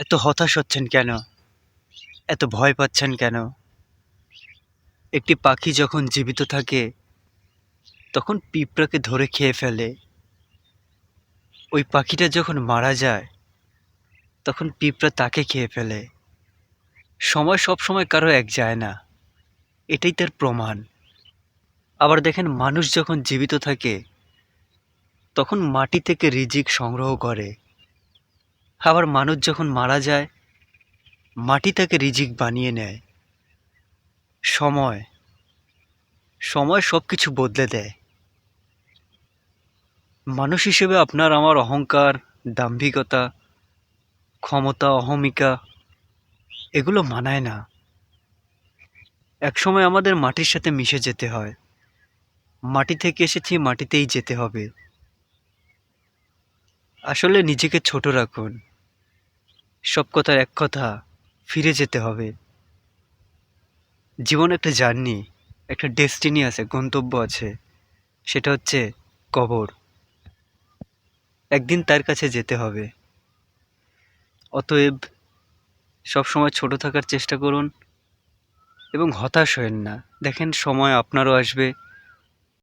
এত হতাশ হচ্ছেন কেন? এত ভয় পাচ্ছেন কেন? একটি পাখি যখন জীবিত থাকে, তখন পিঁপড়াকে ধরে খেয়ে ফেলে। ওই পাখিটা যখন মারা যায়, তখন পিঁপড়া তাকে খেয়ে ফেলে। সময় সব সময় কারও এক যায় না। এটাই তার প্রমাণ। আবার দেখেন, মানুষ যখন জীবিত থাকে, তখন মাটি থেকে রিজিক সংগ্রহ করে। আবার মানুষ যখন মারা যায়, মাটি তাকে রিজিক বানিয়ে নেয়। সময় সময় সব কিছু বদলে দেয়। মানুষ হিসেবে আপনার আমার অহংকার, দাম্ভিকতা, ক্ষমতা, অহমিকা, এগুলো মানায় না। একসময় আমাদের মাটির সাথে মিশে যেতে হয়। মাটি থেকে এসেছি, মাটিতেই যেতে হবে। আসলে নিজেকে ছোট রাখুন। সব কথার এক কথা, ফিরে যেতে হবে। জীবন একটা জার্নি, একটা ডেস্টিনি আছে, গন্তব্য আছে, সেটা হচ্ছে কবর। একদিন তার কাছে যেতে হবে। অতএব সবসময় ছোট থাকার চেষ্টা করুন এবং হতাশ হয়েন না। দেখেন সময় আপনারও আসবে।